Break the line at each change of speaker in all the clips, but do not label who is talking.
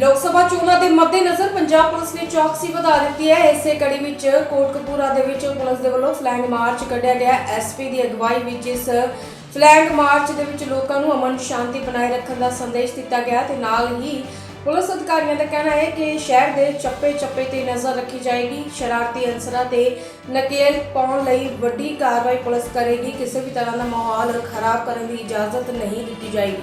ਲੋਕ ਸਭਾ ਚੋਣਾਂ ਦੇ ਮੱਦੇਨਜ਼ਰ ਪੰਜਾਬ ਪੁਲਿਸ ਨੇ ਚੌਕਸੀ ਵਧਾ ਦਿੱਤੀ ਹੈ। ਇਸੇ ਕੜੀ ਵਿੱਚ ਕੋਟਕਪੂਰਾ ਦੇ ਵਿੱਚ ਪੁਲਿਸ ਦੇ ਵੱਲੋਂ ਫਲੈਗ ਮਾਰਚ ਕੱਢਿਆ ਗਿਆ। ਐਸਪੀ ਦੀ ਅਗਵਾਈ ਵਿੱਚ ਇਸ ਫਲੈਗ ਮਾਰਚ ਦੇ ਵਿੱਚ ਲੋਕਾਂ ਨੂੰ ਅਮਨ ਸ਼ਾਂਤੀ ਬਣਾਏ ਰੱਖਣ ਦਾ ਸੰਦੇਸ਼ ਦਿੱਤਾ ਗਿਆ ਤੇ ਨਾਲ ਹੀ ਪੁਲਿਸ ਅਧਿਕਾਰੀਆਂ ਦਾ ਕਹਿਣਾ ਹੈ ਕਿ ਸ਼ਹਿਰ ਦੇ ਚੱਪੇ-ਚੱਪੇ ਤੇ ਨਜ਼ਰ ਰੱਖੀ ਜਾਏਗੀ। ਸ਼ਰਾਰਤੀ ਅਨਸਰਾਂ ਤੇ ਨਕੇਲ ਪਾਉਣ ਲਈ ਵੱਡੀ ਕਾਰਵਾਈ ਪੁਲਿਸ ਕਰੇਗੀ। ਕਿਸੇ ਵੀ ਤਰ੍ਹਾਂ ਦਾ ਮਾਹੌਲ ਖਰਾਬ ਕਰਨ ਦੀ ਇਜਾਜ਼ਤ ਨਹੀਂ ਦਿੱਤੀ ਜਾਏਗੀ।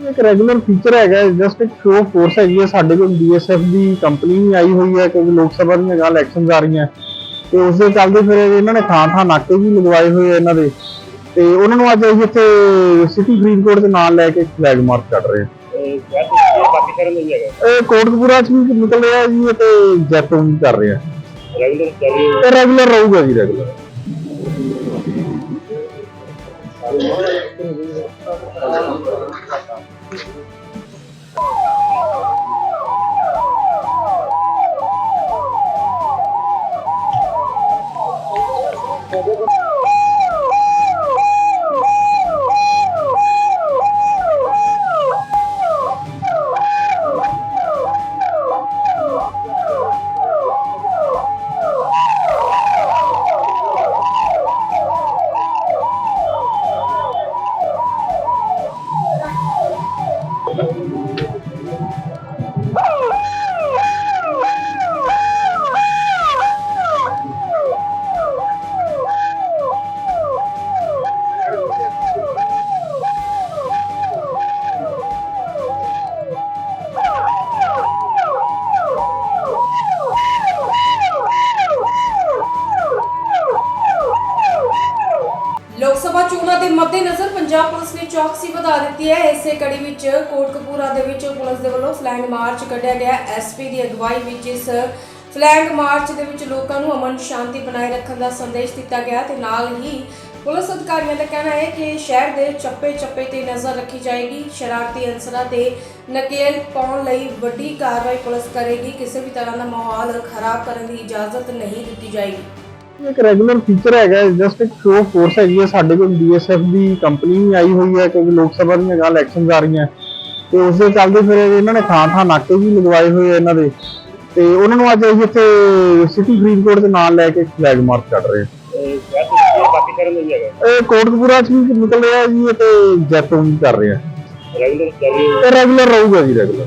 ਇੱਕ ਰੈਗੂਲਰ ਫੀਚਰ ਹੈਗਾ ਜਸਟ ਇੱਕ ਸ਼ੋ ਫੋਰਸ ਹੈਗੀ ਹੈ ਸਾਡੇ ਕੋਲ। ਬੀਐਸਐਫ ਦੀ ਕੰਪਨੀ ਆਈ ਹੋਈ ਹੈ ਕਿਉਂਕਿ ਲੋਕ ਸਭਾ ਦੀਆਂ ਗੱਲ ਇਲੈਕਸ਼ਨਸ ਆ ਰਹੀਆਂ। ਤੇ ਉਸ ਦੇ ਚੱਲਦੇ ਫਿਰ ਇਹਨਾਂ ਨੇ ਥਾਂ ਥਾਂ ਨਾਕੇ ਵੀ ਲਗਵਾਏ ਹੋਏ ਇਹਨਾਂ ਦੇ। ਤੇ ਉਹਨਾਂ ਨੂੰ ਅੱਜ ਅਸੀਂ ਇੱਥੇ ਸਿਟੀ ਫਰੀਦਕੋਟ ਦੇ ਨਾਲ ਲੈ ਕੇ ਫਲੈਗ ਮਾਰਚ ਕੱਢ ਰਹੇ ਹਾਂ।
ਬਾਕੀ ਸਾਰਿਆਂ ਨੂੰ ਹੈਗਾ।
ਇਹ ਕੋਟਕਪੂਰਾ ਚ ਵੀ ਨਿਕਲ ਰਿਹਾ ਜੀ ਤੇ ਜੈਤੋਂ ਵੀ ਕਰ ਰਿਹਾ।
ਰੈਗੂਲਰ ਚੱਲ ਰਹੀ
ਰੈਗੂਲਰ ਰਹੂਗਾ ਜੀ ਰੈਗੂਲਰ Thank you.
ਲੋਕ ਸਭਾ ਚੋਣਾਂ ਦੇ ਮੱਦੇਨਜ਼ਰ ਪੰਜਾਬ ਪੁਲਿਸ ਨੇ ਚੌਕਸੀ ਵਧਾ ਦਿੱਤੀ ਹੈ। ਇਸੇ ਕੜੀ ਵਿੱਚ ਕੋਟਕਪੂਰਾ ਦੇ ਵਿੱਚ ਪੁਲਿਸ ਦੇ ਵੱਲੋਂ ਫਲੈਗ ਮਾਰਚ ਕੱਢਿਆ ਗਿਆ। ਐਸਪੀ ਦੀ ਅਗਵਾਈ ਵਿੱਚ ਇਸ ਫਲੈਗ ਮਾਰਚ ਦੇ ਵਿੱਚ ਲੋਕਾਂ ਨੂੰ ਅਮਨ ਸ਼ਾਂਤੀ ਬਣਾਏ ਰੱਖਣ ਦਾ ਸੰਦੇਸ਼ ਦਿੱਤਾ ਗਿਆ ਤੇ ਨਾਲ ਹੀ ਪੁਲਿਸ ਅਧਿਕਾਰੀਆਂ ਦਾ ਕਹਿਣਾ ਹੈ ਕਿ ਸ਼ਹਿਰ ਦੇ ਚੱਪੇ-ਚੱਪੇ ਤੇ ਨਜ਼ਰ ਰੱਖੀ ਜਾਏਗੀ। ਸ਼ਰਾਰਤੀ ਅਨਸਰਾਂ ਤੇ ਨਕੇਲ ਪਾਉਣ ਲਈ ਵੱਡੀ ਕਾਰਵਾਈ ਪੁਲਿਸ ਕਰੇਗੀ। ਕਿਸੇ ਵੀ ਤਰ੍ਹਾਂ ਦਾ ਮਾਹੌਲ ਖਰਾਬ ਕਰਨ ਦੀ ਇਜਾਜ਼ਤ ਨਹੀਂ ਦਿੱਤੀ ਜਾਏਗੀ।
ਇੱਕ ਰੈਗੂਲਰ ਫੀਚਰ ਹੈਗਾ ਜਸਟ ਇੱਕ ਸ਼ੋ ਫੋਰਸ ਹੈਗੀ ਹੈ। ਸਾਡੇ ਕੋਲ ਬੀਐਸਐਫ ਦੀ ਕੰਪਨੀ ਆਈ ਹੋਈ ਹੈ ਕਿਉਂਕਿ ਲੋਕ ਸਭਾ ਦੀਆਂ ਗੱਲ ਇਲੈਕਸ਼ਨਸ ਆ ਰਹੀਆਂ। ਤੇ ਉਸ ਦੇ ਚੱਲਦੇ ਫਿਰ ਇਹਨਾਂ ਨੇ ਥਾਂ ਥਾਂ ਨਾਕੇ ਵੀ ਲਗਵਾਏ ਹੋਏ ਇਹਨਾਂ ਦੇ। ਤੇ ਉਹਨਾਂ ਨੂੰ ਅੱਜ ਅਸੀਂ ਇੱਥੇ ਸਿਟੀ ਫਰੀਦਕੋਟ ਦੇ ਨਾਲ ਲੈ ਕੇ ਫਲੈਗ ਮਾਰਚ ਕੱਢ ਰਹੇ ਇਹ ਕੋਟਕਪੂਰਾ ਚ ਨਿਕਲ ਰਿਹਾ ਜੀ ਤੇ ਜੈਤੋਂ ਵੀ ਕਰ ਰਿਹਾ
ਰੈਗੂਲਰ ਚੱਲ ਰਹੀ।
ਇਹ ਰੈਗੂਲਰ ਰਹੂਗਾ ਜੀ ਰੈਗੂਲਰ